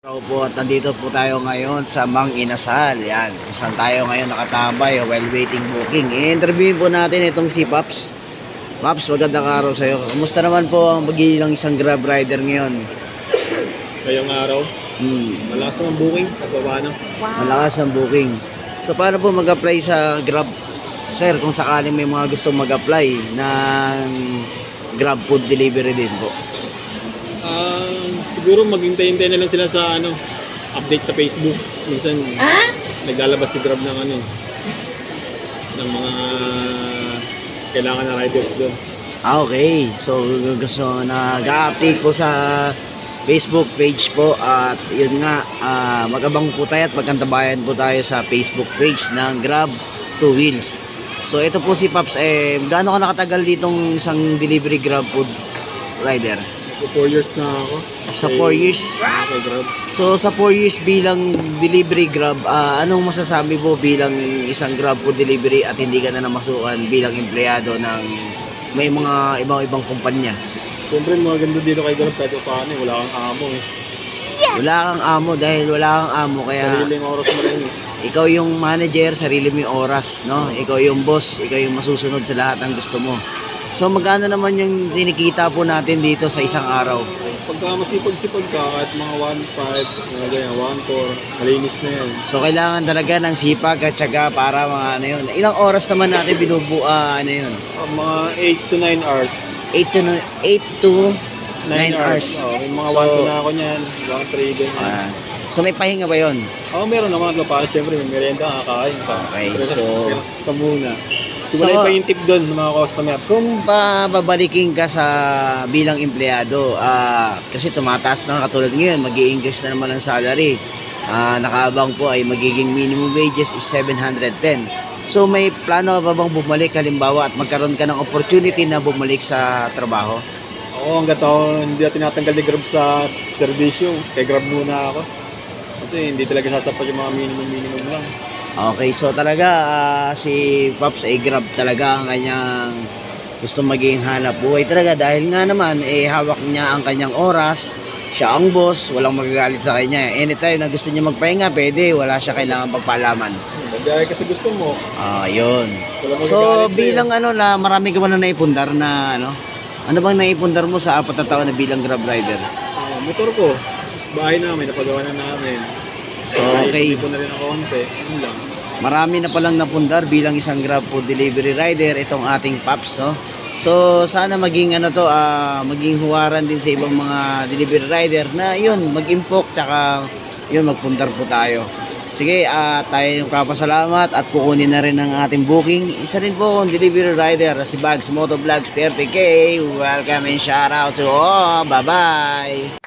Hello po at nandito po tayo ngayon sa Mang Inasal. Yan, kung saan tayo ngayon nakatambay while waiting booking. I-interviewin po natin itong si Paps. Paps, magandang araw sa'yo. Kumusta naman po ang magilang isang grab rider ngayon? Ngayong araw, Hmm, malakas naman booking, nagbaba na. malakas ang booking. So paano po mag-apply sa Grab? Sir, kung sakaling may mga gustong mag-apply ng Grab food delivery din po. Ah, siguro maghintay-hintay na lang sila sa ano, update sa Facebook. Minsan naglalabas si Grab ng ano ng mga kailangan na riders doon. Ah, okay. So, gusto nag-update po sa Facebook page po at yun nga, ah, mag-abang po tayo at magkantabayan po tayo sa Facebook page ng Grab Two Wheels. So, ito po si Paps, eh, gaano ka nakatagal ditong isang delivery Grab food rider? Magpo 4 years na ako. Sa Kay- 4 years? Kay Grab. So, sa 4 years bilang delivery Grab, ah, anong masasabi mo bilang isang Grab food delivery at hindi ka na namasukan bilang empleyado ng may mga ibang-ibang kumpanya? Siyempre maganda dito kay Grab kahit pa paano, eh, wala kang amo eh. Wala kang amo dahil wala kang amo kaya Sariling oras mo rin eh. ikaw yung manager, sarili mo yung oras, no? Ikaw yung boss, ikaw yung masusunod sa lahat ng gusto mo. So magkano naman yung tinikita po natin dito sa isang araw? Pagka masipag-sipag ka, kahit mga 1.5, mga ganyan, 1.4, malinis na yan. So kailangan talaga ng sipag at syaga para mga ano yun. Ilang oras naman natin binubuo ano yun? Ah, mga 8 to 9 hours. 8 to 8 to 9 Nine hours. hours. Oh, may mga So- 1 to na ako niyan, mga 3 ganyan. ah, so may pahinga ba yon? Oo, meron naman ako para syempre may merienda kakain ka. Okay, so- ka muna. Simulay So- pa yung tip doon ng mga customer. Kung babalikin ka sa bilang empleyado, ah, kasi tumataas na katulad ngayon, mag increase na naman ang salary. Ah, nakaabang po ay magiging minimum wages is 710. So may plano ka ba bang bumalik halimbawa at magkaroon ka ng opportunity na bumalik sa trabaho? Oo, hanggat ako hindi na tinatanggal ni Grab sa servisyo. Kay Grab muna ako. Kasi hindi talaga sasapat yung mga minimum-minimum lang. Okay, so talaga ah, si Pops ay grab talaga ang kanyang gusto maging hanap buhay talaga dahil nga naman eh hawak niya ang kanyang oras siya ang boss, walang magagalit sa kanya. Anytime na gusto niya magpahinga, pwede. Wala siya kailangan pagpaalaman. Magdaya kasi gusto mo. Ah, yun. Magagalit So, sa'yo. bilang ano na marami ka ba na naipundar na ano? Ano bang naipundar mo sa apat na taon na bilang grab rider? Ah, motor ko. Bahay namin, napagawa na namin. So, okay. Naipon na rin ako konti. Yun lang. Marami na palang napundar bilang isang grab food delivery rider itong ating Paps, no? So, sana maging ano to, ah, maging huwaran din sa ibang mga delivery rider na yun, mag-impok tsaka yun, magpundar po tayo. Sige, ah, tayo yung kapasalamat at kukunin na rin ang ating booking. Isa rin po akong delivery rider si Bags Motovlogs 30K. Welcome and shout out to all. Bye-bye!